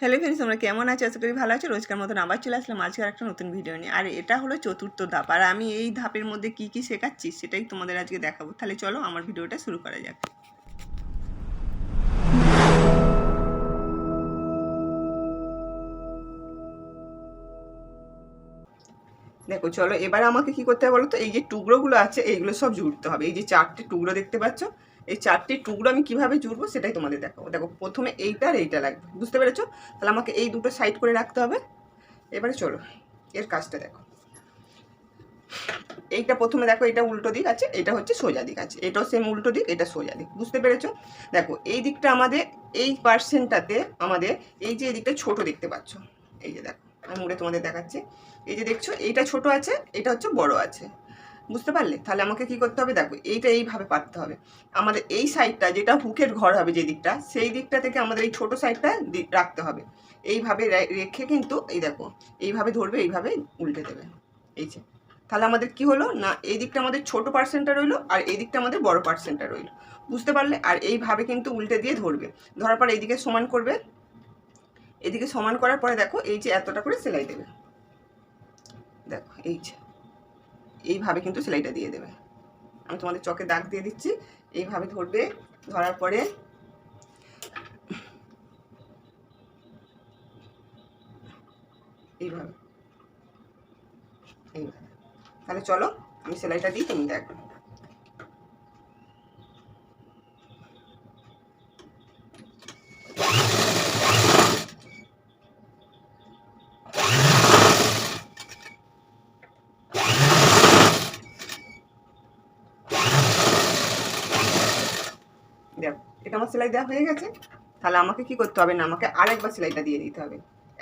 Hello friends তোমরা কেমন আছো? আশা করি ভালো আছো। রোজকার মতন আবার চলে আসলাম আজকে একটা নতুন ভিডিও নিয়ে। আর এটা হলো চতুর্থ ধাপ। আর আমি এই ধাপের মধ্যে কি কি শেখাচ্ছি সেটাই তোমাদের আজকে দেখাবো। তাহলে চলো আমার ভিডিওটা শুরু করা যাক। দেখো, চলো, এবার আমাকে কি করতে হবে বলো তো এই যে টুকরোগুলো আছে, এইগুলো সব জুড়তে হবে। এই যে চারটে টুকরো দেখতে পাচ্ছ? এই চারটি টুকরো আমি কীভাবে জুড়বো সেটাই তোমাদের দেখাবো। দেখো, প্রথমে এইটা আর এইটা লাগবে, বুঝতে পেরেছ? তাহলে আমাকে এই দুটো সাইড করে রাখতে হবে। এবারে চলো, এর কাজটা দেখো। এইটা প্রথমে দেখো, এটা উল্টো দিক আছে, এটা হচ্ছে সোজা দিক আছে, এটাও সেম উল্টো দিক, এটা সোজা দিক, বুঝতে পেরেছ? দেখো, এই দিকটা আমাদের, এই পার্সেন্টটাতে আমাদের, এই যে দিকটা ছোট দেখতে পাচ্ছ, এই যে দেখো, আমি মুড়ে তোমাদের দেখাচ্ছি। এই যে দেখছ, এইটা ছোট আছে, এটা হচ্ছে বড় আছে। বুঝতে পারলে? তাহলে আমাকে কি করতে হবে? দেখো, এইটা এইভাবে পাততে হবে। আমাদের এই সাইডটা যেটা হুকের ঘর হবে যে দিকটা, সেই দিকটা থেকে আমাদের এই ছোট সাইডটা রাখতে হবে। এইভাবে রেখে কিন্তু এই দেখো, এইভাবে ধরবে, এইভাবে উল্টে দেবে। এই যে। তাহলে আমাদের কি হলো? না, এই দিকটা আমাদের ছোট পার্সেন্টটা রইল আর এই দিকটা আমাদের বড় পার্সেন্টটা রইল। বুঝতে পারলে? আর এইভাবে কিন্তু উল্টে দিয়ে ধরবে। ধরার পর এইদিকে সমান করবে। এদিকে সমান করার পরে দেখো, এই যে এতটা করে সেলাই দেবে। দেখো, এই যে। এইভাবে কিন্তু সেলাইটা দিয়ে দেবে। আমি তোমাদের চকে দাগ দিয়ে দিচ্ছি, এইভাবে ধরবে, ধরার পরে এইভাবে এইভাবে। তাহলে চলো, আমি সেলাইটা দিই, তুমি দেখো এটা আমার সেলাই দেওয়া হয়ে গেছে, তাহলে আমাকে কি করতে হবে না? আমাকে আরেকবার সেলাইটা দিয়ে দিতে হবে।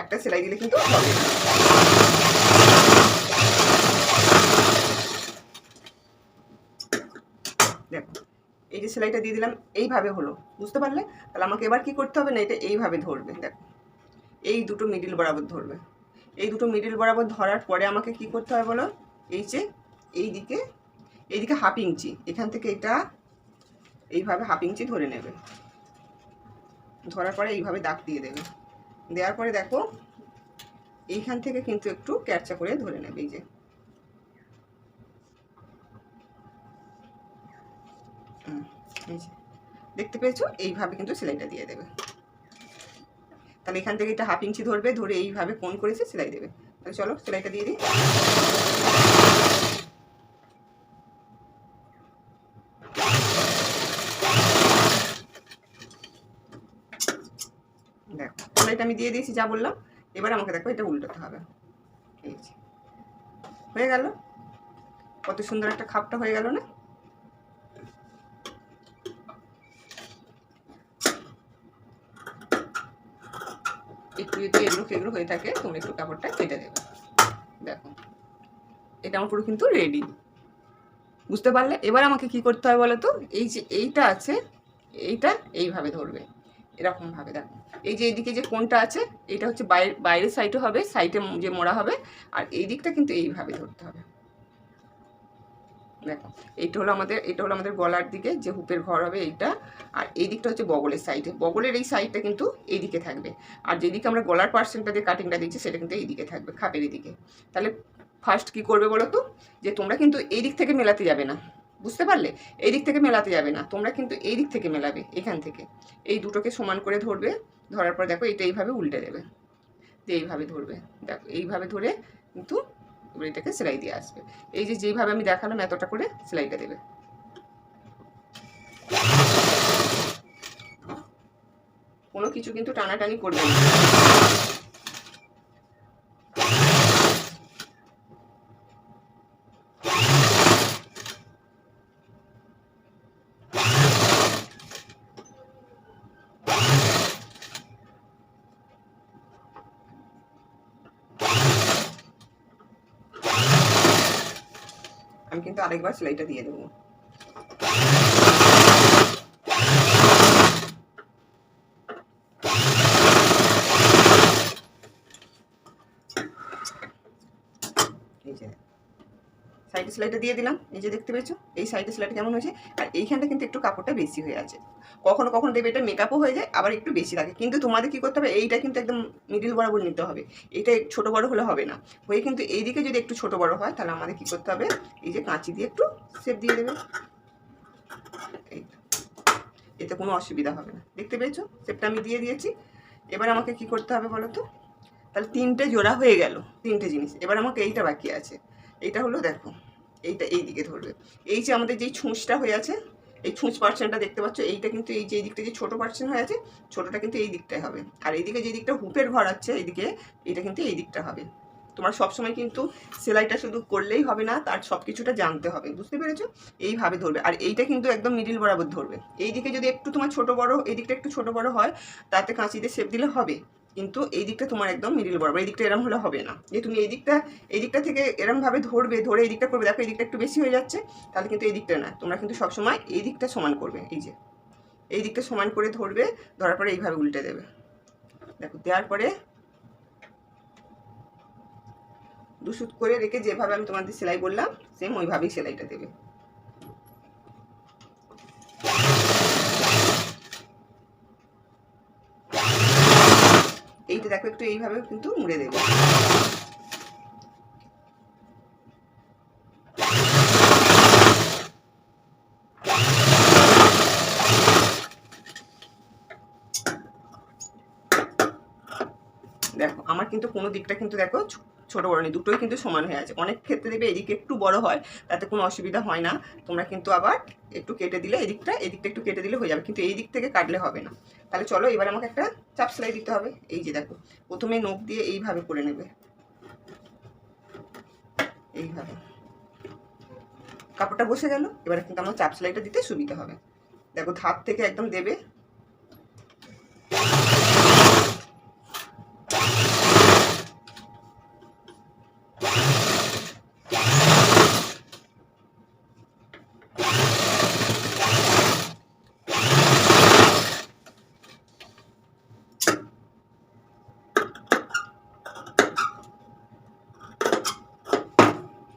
একটা সেলাই দিলে কিন্তু হবে। দেখো, এই যে সেলাইটা দিয়ে দিলাম, এইভাবে হলো, বুঝতে পারলে? তাহলে আমাকে এবার কি করতে হবে না, এটা এইভাবে ধরবে, দেখো। এই দুটো মিডিল বরাবর ধরবে। এই দুটো মিডিল বরাবর ধরার পরে আমাকে কি করতে হবে বলো? এই যে, এই দিকে এইদিকে হাফ ইঞ্চি, এখান থেকে এটা এইভাবে হাফ ইঞ্চি ধরে নেবে। ধরার পরে এইভাবে দাগ দিয়ে দেবে। দেওয়ার পরে দেখো এইখান থেকে কিন্তু একটু ক্যাপচা করে ধরে নেবে এই যে। হুম, এই যে। দেখতে পেয়েছ? এইভাবে কিন্তু সেলাইটা দিয়ে দেবে। তাহলে এখান থেকে এটা হাফ ইঞ্চি ধরবে ধরে এইভাবে কোন করেছে সেলাই দেবে। তাহলে চলো সেলাইটা দিয়ে দিই। সেলাইটা আমি দিয়ে দিয়েছি, যা বললাম। এবার আমাকে দেখো, এটা উল্টোতে হবে। এই যে। হয়ে গেল? কত সুন্দর একটা খাপটা হয়ে গেল না? একটু যদি এগুলো ফেগুলো হয়ে থাকে তুমি একটু কাপড়টা কেটে দেবে। দেখো। এটা আমার পুরো কিন্তু রেডি বুঝতে পারলে? এবার আমাকে কি করতে হবে বলো তো? এই যে এইটা আছে, এইটা এইভাবে ধরবে। এরকমভাবে দেখো। এই যে এইদিকে যে কোনটা আছে, এটা হচ্ছে বাইরে বাইরের সাইডে হবে সাইডে যে মোড়া হবে, আর এই দিকটা কিন্তু এইভাবে ধরতে হবে। দেখো, এইটা হলো আমাদের, এটা হলো আমাদের গলার দিকে যে হুপের ঘর হবে এইটা, আর এই দিকটা হচ্ছে বগলের সাইডে বগলের এই সাইডটা কিন্তু এই দিকে থাকবে। আর যেদিকে আমরা গলার পার্সেন্টটা দিয়ে কাটিংটা দিচ্ছি, সেটা কিন্তু এই দিকে থাকবে, খাপের দিকে তাহলে ফার্স্ট কি করবে বলো তো? যে তোমরা কিন্তু এই দিক থেকে মেলাতে যাবে না। বুঝতে পারলে? এই দিক থেকে মেলাতে যাবে না। তোমরা কিন্তু এই দিক থেকে মেলাবে, এখান থেকে। এই দুটোকে সমান করে ধরবে, ধরার পর দেখো এটা এইভাবে উল্টে দেবে। দিয়ে এইভাবে ধরবে, দেখো এইভাবে ধরে কিন্তু এটাকে সেলাই দিয়ে আসবে। এই যে যেইভাবে আমি দেখালাম এতটা করে সেলাইটা দেবে। কোনো কিছু কিন্তু টানাটানি করবে না। আমি কিন্তু আরেকবার সেলাইটা দিয়ে দেবো এই যে সাইডে সেলাইটা দিয়ে দিলাম। এই যে দেখতে পেয়েছ, এই সাইডে সেলাইটা কেমন হয়েছে? আর এইখানটা কিন্তু একটু কাপড়টা বেশি হয়ে আছে। কখনো কখনো দেবে এটা মেকআপও হয়ে যায়, আবার একটু বেশি লাগে। কিন্তু তোমাদের কী করতে হবে, এইটা কিন্তু একদম মিডিল বরাবর নিতে হবে। এইটা ছোট বড় হলে হবে না। হয়ে কিন্তু এইদিকে যদি একটু ছোট বড় হয়, তাহলে আমাদের কী করতে হবে, এই যে কাঁচি দিয়ে একটু সেপ দিয়ে দেবে। এই এতে কোনো অসুবিধা হবে না। দেখতে পেয়েছ? শেপটা আমি দিয়ে দিয়েছি। এবার আমাকে কি করতে হবে বলো তো? তাহলে তিনটে জোড়া হয়ে গেল, তিনটে জিনিস। এবার আমাকে এইটা বাকি আছে। এইটা হলো দেখো এইটা এই দিকে ধরবে। এই যে আমাদের যেই ছুঁচটা হয়ে আছে, এই ছুঁচ পার্সেন্টটা দেখতে পাচ্ছ, এইটা কিন্তু এই যে দিকটা যে ছোটো পার্সেন্ট হয়ে আছে, ছোটোটা কিন্তু এই দিকটাই হবে। আর এইদিকে যে দিকটা হুপের ঘর আছে, এইদিকে এইটা কিন্তু এই দিকটা হবে। তোমার সবসময় কিন্তু সেলাইটা শুধু করলেই হবে না, তার সব কিছুটা জানতে হবে, বুঝতে পেরেছ? এইভাবে ধরবে। আর এইটা কিন্তু একদম মিডিল বরাবর ধরবে। এই দিকে যদি একটু তোমার ছোট বড়, এই দিকটা একটু ছোট বড় হয়, তাতে কাঁচিতে সেপ দিলে হবে। কিন্তু এই দিকটা তোমার একদম মিডিল বরাবর, এই দিকটা এরম হলে হবে না। যে তুমি এই দিকটা এই দিকটা থেকে এরমভাবে ধরবে, ধরে এই দিকটা করবে, দেখো এই দিকটা একটু বেশি হয়ে যাচ্ছে, তাহলে কিন্তু এই দিকটা না। তোমরা কিন্তু সবসময় এই দিকটা সমান করবে, এই যে। এই দিকটা সমান করে ধরবে, ধরার পরে এইভাবে উল্টে দেবে। দেখো, দেওয়ার পরে দুশুট করে রেখে যেভাবে আমি তোমাদের সেলাই বললাম সেম ওইভাবেই সেলাইটা দেবে। এইটা দেখো একটু এইভাবে কিন্তু মুড়ে দেব। দেখো আমার কিন্তু কোনো দিকটা কিন্তু দেখো ছোট বড় নেই দুটোই কিন্তু সমান হয়ে আছে। অনেক ক্ষেত্রে দেবে এদিকে একটু বড় হয়, তাতে কোনো অসুবিধা হয় না। তোমরা কিন্তু আবার একটু কেটে দিলে এদিকটা এদিকটা একটু কেটে দিলে হয়ে যাবে। কিন্তু এই দিক থেকে কাটলে হবে না। তাহলে চলো এবার আমাকে একটা চাপ সেলাই দিতে হবে। এই যে দেখো, প্রথমে নখ দিয়ে এইভাবে করে নেবে। এইভাবে। কাপড়টা বসে গেল, এবারে কিন্তু আমার চাপ সেলাইটা দিতে সুবিধা হবে। দেখো ধার থেকে একদম দেবে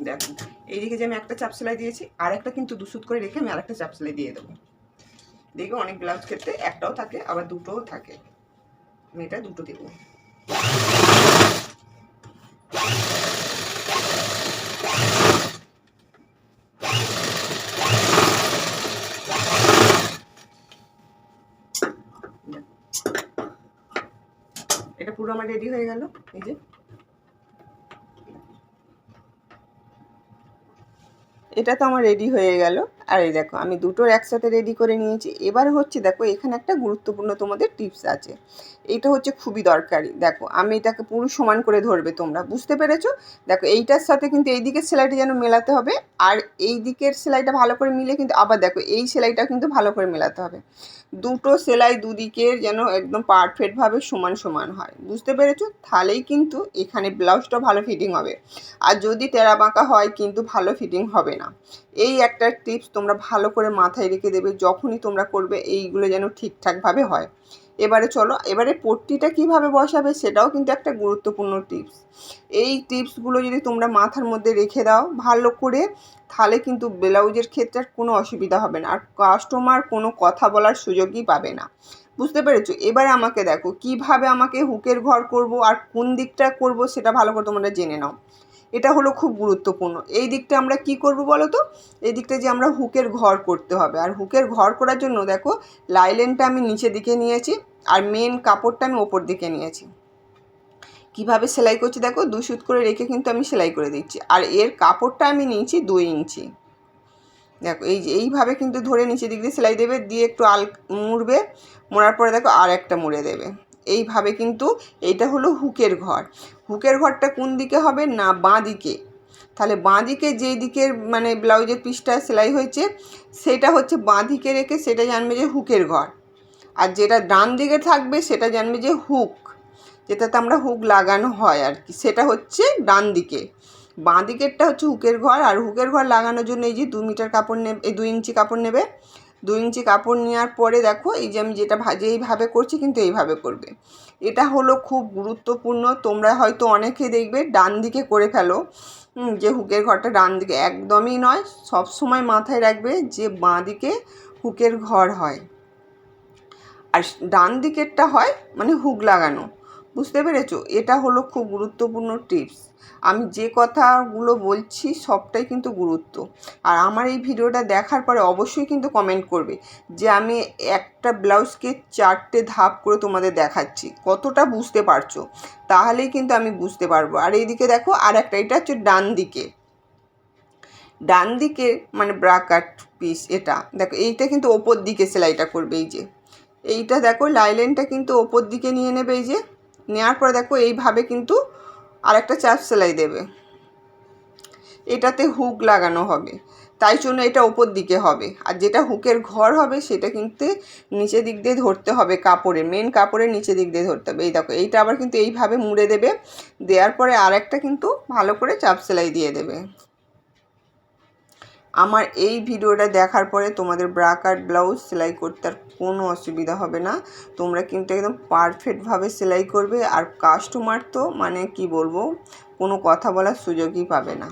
দেখো এইদিকে যে আমি একটা চাপ সেলাই দিয়েছি আর একটা কিন্তু দুসুত করে রেখে আমি আর একটা চাপ সেলাই দিয়ে দেবো। দেখবে অনেক ব্লাউজ ক্ষেত্রে একটাও থাকে, আবার দুটোও থাকে। আমি এটা দুটো দেবো। এটা পুরো আমার রেডি হয়ে গেল, এই যে। এটা তো আমার রেডি হয়ে গেল। আর এই দেখো, আমি দুটোর একসাথে রেডি করে নিয়েছি। এবার হচ্ছে দেখো, এখানে একটা গুরুত্বপূর্ণ তোমাদের টিপস আছে। এটা হচ্ছে খুবই দরকারি। দেখো, আমি এটাকে পুরো সমান করে ধরবে তোমরা। বুঝতে পেরেছ? দেখো, এইটার সাথে কিন্তু এই দিকের সেলাইটা যেন মেলাতে হবে, আর এই দিকের সেলাইটা ভালো করে মিলে কিন্তু আবার দেখো, এই সেলাইটা কিন্তু ভালো করে মেলাতে হবে। দুটো সেলাই দুদিকের যেন একদম পারফেক্টভাবে সমান সমান হয়। বুঝতে পেরেছ? তাহলেই কিন্তু এখানে ব্লাউজটা ভালো ফিটিং হবে। আর যদি টেরা বাঁকা হয়, কিন্তু ভালো ফিটিং হবে না। এই একটা টিপস তোমরা ভালো করে মাথায় রেখে দেবে যখনই তোমরা করবে এইগুলো যেন ঠিকঠাকভাবে হয়। এবারে চলো, এবারে পট্টিটা কীভাবে বসাবে সেটাও কিন্তু একটা গুরুত্বপূর্ণ টিপস। এই টিপসগুলো যদি তোমরা মাথার মধ্যে রেখে দাও ভালো করে, তাহলে কিন্তু ব্লাউজের ক্ষেত্রে কোনো অসুবিধা হবে না। আর কাস্টমার কোনো কথা বলার সুযোগই পাবে না। বুঝতে পেরেছ? এবারে আমাকে দেখো, কীভাবে আমাকে হুকের ঘর করব আর কোন দিকটা করব সেটা ভালো করে তোমরা জেনে নাও। এটা হলো খুব গুরুত্বপূর্ণ। এই দিকটা আমরা কি করব বলো তো এই দিকটা যে আমরা হুকের ঘর করতে হবে। আর হুকের ঘর করার জন্য দেখো, লাইলেনটা আমি নিচে দিকে নিয়েছি আর মেন কাপড়টা আমি ওপর দিকে নিয়েছি। কীভাবে সেলাই করছি দেখো, দু সুত করে রেখে কিন্তু আমি সেলাই করে দিচ্ছি। আর এর কাপড়টা আমি নিয়েছি দুই ইঞ্চি। দেখো, এই যে এইভাবে কিন্তু ধরে নিচে দিক দিয়ে সেলাই দেবে, দিয়ে একটু আল মুড়বে, মোড়ার পরে দেখো আর একটা মুড়ে দেবে। এইভাবে কিন্তু এইটা হলো হুকের ঘর। হুকের ঘরটা কোন দিকে হবে? না, বাঁ দিকে। তাহলে বাঁ দিকে যেই দিকের মানে ব্লাউজের পিসটা সেলাই হয়েছে, সেটা হচ্ছে বাঁ দিকে রেখে সেটা জানবে যে হুকের ঘর। আর যেটা ডান দিকে থাকবে, সেটা জানবে যে হুক। যেটাতে আমরা হুক লাগানো হয় আর কি, সেটা হচ্ছে ডান দিকে। বাঁ দিকেরটা হচ্ছে হুকের ঘর, আর হুকের ঘর লাগানোর জন্য এই যে দু মিটার কাপড় নেবে, এই ইঞ্চি কাপড় নেবে। দুই ইঞ্চি কাপড় নেওয়ার পরে দেখো, এই যে আমি যেটা ভাজে এইভাবে করছি কিন্তু এইভাবে করবে। এটা হলো খুব গুরুত্বপূর্ণ, তোমরা হয়তো অনেকে দেখবে ডান দিকে করে ফেলো। যে হুকের ঘরটা ডান দিকে, একদমই নয়, সব সময় মাথায় রাখবে যে বাঁ দিকে হুকের ঘর হয়। আর ডান দিকেরটা হয় মানে হুক লাগানো। বুঝতে পেরেছ? এটা হলো খুব গুরুত্বপূর্ণ টিপস। আমি যে কথাগুলো বলছি সবটাই কিন্তু গুরুত্ব। আর আমার এই ভিডিওটা দেখার পরে অবশ্যই কিন্তু কমেন্ট করবে যে আমি একটা ব্লাউজকে চারটে ধাপ করে তোমাদের দেখাচ্ছি। কতটা বুঝতে পারছ? তাহলেই কিন্তু আমি বুঝতে পারব। আর এইদিকে দেখো, আর একটা, এটা হচ্ছে ডান দিকে। ডান দিকে মানে ব্রাকাট পিস এটা। দেখো, এইটা কিন্তু ওপর দিকে সেলাইটা করবে এই যে। এইটা দেখো লাইলেনটা কিন্তু ওপর দিকে নিয়ে নেবে এই যে। নেওয়ার পরে দেখো, এইভাবে কিন্তু আরেকটা চাপ সেলাই দেবে। এটাতে হুক লাগানো হবে। তাই জন্য এটা ওপর দিকে হবে। আর যেটা হুকের ঘর হবে, সেটা কিন্তু নিচে দিক দিয়ে ধরতে হবে কাপড়ে মেন কাপড়ের নিচে দিক দিয়ে ধরতে হবে। এই দেখো, এইটা আবার কিন্তু এইভাবে মুড়ে দেবে। দেওয়ার পরে আর একটা কিন্তু ভালো করে চাপ সেলাই দিয়ে দেবে। আমার এই ভিডিওটা দেখার পরে তোমাদের ব্রাকার ব্লাউজ সেলাই করতে আর কোনো অসুবিধা হবে না। তোমরা কিন্তু একদম পারফেক্টভাবে সেলাই করবে আর কাস্টমার তো মানে কি বলব, কোনো কথা বলার সুযোগই পাবে না।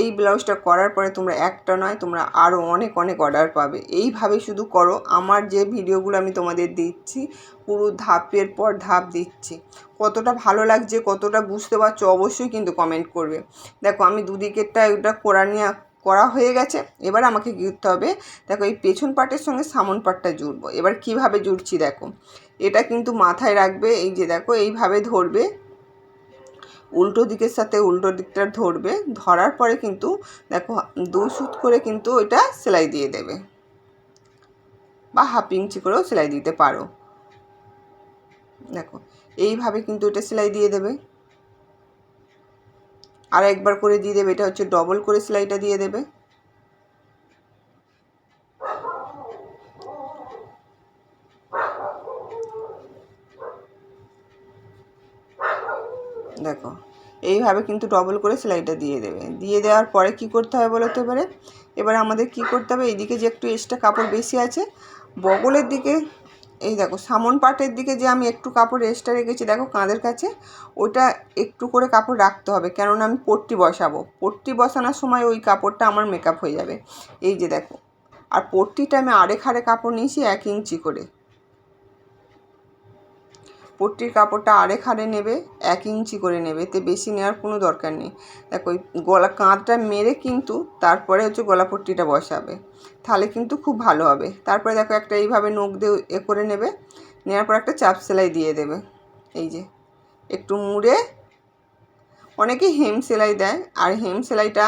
এই ব্লাউজটা করার পরে তোমরা একটা নয়, তোমরা আরও অনেক অনেক অর্ডার পাবে। এইভাবে শুধু করো, আমার যে ভিডিওগুলো আমি তোমাদের দিচ্ছি, পুরো ধাপের পর ধাপ দিচ্ছি। কতটা ভালো লাগছে, কতটা বুঝতে পারছ, অবশ্যই কিন্তু কমেন্ট করবে। দেখো, আমি দুদিকেরটা ওটা করা নিয়ে, করা হয়ে গেছে, এবার আমাকে কী করতে হবে। দেখো, এই পেছন পাটের সঙ্গে সামন পাটটা জুড়বো। এবার কীভাবে জুড়ছি দেখো, এটা কিন্তু মাথায় রাখবে, এই যে দেখো, এইভাবে ধরবে। উল্টো দিকের সাথে উল্টো দিকটা ধরবে, ধরার পরে কিন্তু দেখো, দু সুত করে কিন্তু ওইটা সেলাই দিয়ে দেবে। বা হাফ ইঞ্চি করেও সেলাই দিতে পারো। দেখো, এইভাবে কিন্তু এটা সেলাই দিয়ে দেবে। আর একবার করে দিয়ে দেবে, এটা হচ্ছে ডবল করে সেলাইটা দিয়ে দেবে। দেখো, এইভাবে কিন্তু ডবল করে সেলাইটা দিয়ে দেবে। দিয়ে দেওয়ার পরে কি করতে হবে বলো তো এবারে? এবার আমাদের কি করতে হবে? এইদিকে যে একটু এক্সট্রা কাপড় বেশি আছে, বগলের দিকে, এই দেখো, সামন পাটের দিকে যে আমি একটু কাপড় এক্সট্রা রেখেছি, দেখো কাঁধের কাছে ওইটা একটু করে কাপড় রাখতে হবে, কেননা আমি পট্টি বসাবো। পট্টি বসানোর সময় ওই কাপড়টা আমার মেকআপ হয়ে যাবে। এই যে দেখো, আর পট্টিটা আমি আরেক হারে কাপড় নিয়েছি এক ইঞ্চি করে। পট্টির কাপড়টা আরেক হারে নেবে, এক ইঞ্চি করে নেবে, এতে বেশি নেওয়ার কোনো দরকার নেই। দেখো, ওই গলা কাঁধটা মেরে কিন্তু তারপরে হচ্ছে গলা পট্টিটা বসাবে। তাহলে কিন্তু খুব ভালো হবে। তারপরে দেখো একটা এইভাবে নখ দিয়ে এ করে নেবে, নেওয়ার পর একটা চাপ সেলাই দিয়ে দেবে। এই যে, একটু মুড়ে অনেকেই হেম সেলাই দেয়, আর হেম সেলাইটা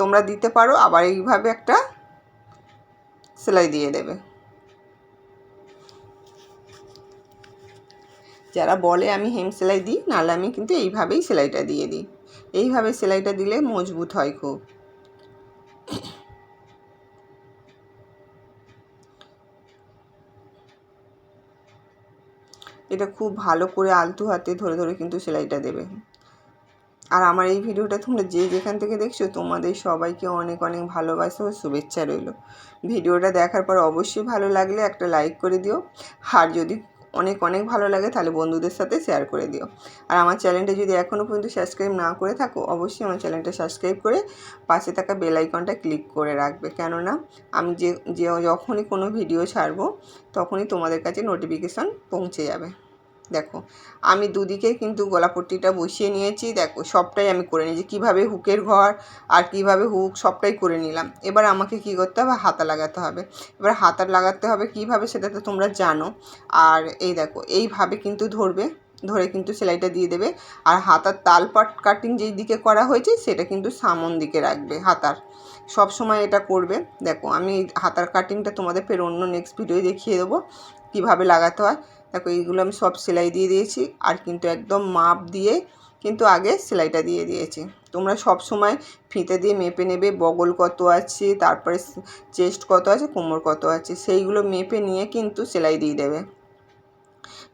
তোমরা দিতে পারো, আবার এইভাবে একটা সেলাই দিয়ে দেবে। যারা বলে আমি হেম সেলাই দিই, নাহলে আমি কিন্তু এইভাবেই সেলাইটা দিয়ে দিই। এইভাবে সেলাইটা দিলে মজবুত হয় খুব। এটা খুব ভালো করে আলতু হাতে ধরে ধরে কিন্তু সেলাইটা দেবে। আর আমার এই ভিডিওটা তোমরা যে যেখান থেকে দেখছ, তোমাদের সবাইকে অনেক অনেক ভালোবাসা ও শুভেচ্ছা রইল। ভিডিওটা দেখার পর অবশ্যই ভালো লাগলে একটা লাইক করে দিও। আর যদি অনেক অনেক ভালো লাগে, তাহলে বন্ধুদের সাথে শেয়ার করে দিও। আর আমার চ্যানেলটা যদি এখনও পর্যন্ত সাবস্ক্রাইব না করে থাকো, অবশ্যই আমার চ্যানেলটা সাবস্ক্রাইব করে পাশে থাকা বেল আইকনটা ক্লিক করে রাখবে। কেননা, আমি যে যে, যখনই কোনো ভিডিও ছাড়বো, তখনই তোমাদের কাছে নোটিফিকেশান পৌঁছে যাবে। দেখো, আমি দুদিকে কিন্তু গলাপট্টিটা বসিয়ে নিয়েছি। দেখো, সবটাই আমি করে নিয়েছি। কীভাবে হুকের ঘর আর কীভাবে হুক, সবটাই করে নিলাম। এবার আমাকে কি করতে হবে? হাতা লাগাতে হবে। এবার হাতা লাগাতে হবে কীভাবে সেটা তো তোমরা জানো। আর এই দেখো, এইভাবে কিন্তু ধরবে, ধরে কিন্তু সেলাইটা দিয়ে দেবে। আর হাতার তালপাট কাটিং যেই দিকে করা হয়েছে, সেটা কিন্তু সামন দিকে রাখবে হাতার। সব সময় এটা করবে। দেখো, আমি হাতার কাটিংটা তোমাদের ফের অন্য নেক্সট ভিডিও দেখিয়ে দেবো, কীভাবে লাগাতে হয়। দেখো, এইগুলো আমি সব সেলাই দিয়ে দিয়েছি আর কিন্তু একদম মাপ দিয়ে কিন্তু আগে সেলাইটা দিয়ে দিয়েছি। তোমরা সব সময় ফিতে দিয়ে মেপে নেবে, বগল কত আছে, তারপরে চেস্ট কত আছে, কোমর কত আছে, সেইগুলো মেপে নিয়ে কিন্তু সেলাই দিয়ে দেবে।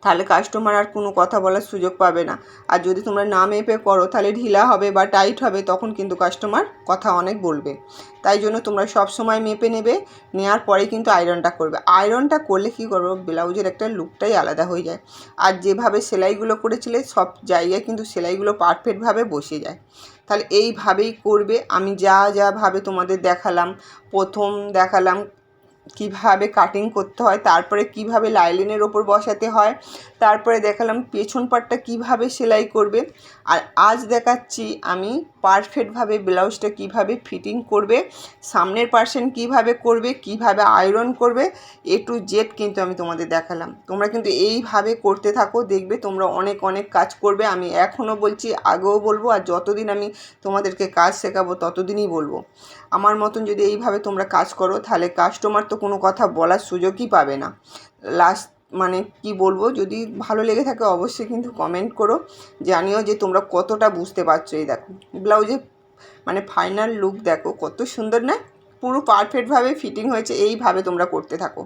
তাহলে কাস্টমার আর কোনো কথা বলার সুযোগ পাবে না। আর যদি তোমরা না মেপে করো, তাহলে ঢিলা হবে বা টাইট হবে, তখন কিন্তু কাস্টমার কথা অনেক বলবে। তাই জন্য তোমরা সব সময় মেপে নেবে নেওয়ার পরে কিন্তু আয়রনটা করবে। আয়রনটা করলে কী করব? ব্লাউজের একটা লুকটাই আলাদা হয়ে যায়। আর যেভাবে সেলাইগুলো করেছিলে, সব জায়গায় কিন্তু সেলাইগুলো পারফেক্টভাবে বসে যায়। তাহলে এইভাবেই করবে। আমি যা যা ভাবে তোমাদের দেখালাম, প্রথম দেখালাম কীভাবে কাটিং করতে হয় তারপরে কীভাবে লাইলিনের ওপর বসাতে হয় তারপরে দেখালাম পেছন পাটটা কীভাবে সেলাই করবে। আর আজ দেখাচ্ছি আমি পারফেক্টভাবে ব্লাউজটা কীভাবে ফিটিং করবে, সামনের পার্সেন্ট কীভাবে করবে, কীভাবে আয়রন করবে এ টু জেড কিন্তু আমি তোমাদের দেখালাম। তোমরা কিন্তু এইভাবে করতে থাকো, দেখবে তোমরা অনেক অনেক কাজ করবে। আমি এখনও বলছি, আগেও বলব, আর যতদিন আমি তোমাদেরকে কাজ শেখাবো, ততদিনই বলব। আমার মতন যদি এইভাবে তোমরা কাজ করো, তাহলে কাস্টমার তো কোনো কথা বলার সুযোগই পাবে না। লাস্ট মানে কি বলব, যদি ভালো লেগে থাকে অবশ্যই কিন্তু কমেন্ট করো। জানিও যে তোমরা কতটা বুঝতে পারছ এই দেখো। ব্লাউজে মানে ফাইনাল লুক দেখো, কত সুন্দর না? পুরো পারফেক্টভাবে ফিটিং হয়েছে, এইভাবে তোমরা করতে থাকো।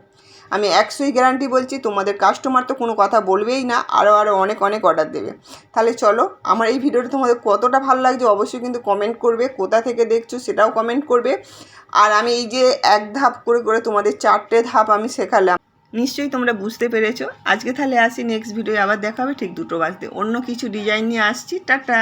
আমি একশোই গ্যারান্টি বলছি, তোমাদের কাস্টমার তো কোনো কথা বলবেই না আরও আরও অনেক অনেক অর্ডার দেবে। তাহলে চলো, আমার এই ভিডিওটা তোমাদের কতটা ভালো লাগছে অবশ্যই কিন্তু কমেন্ট করবে, কোথা থেকে দেখছ সেটাও কমেন্ট করবে। আর আমি এই যে এক ধাপ করে করে তোমাদের চারটে ধাপ আমি শেখালাম। নিশ্চয়ই তোমরা বুঝতে পেরেছ। আজকে তাহলে আসি নেক্সট ভিডিও আবার দেখাবে। ঠিক দুটো বাজতে। অন্য কিছু ডিজাইন নিয়ে আসছি। টাটা!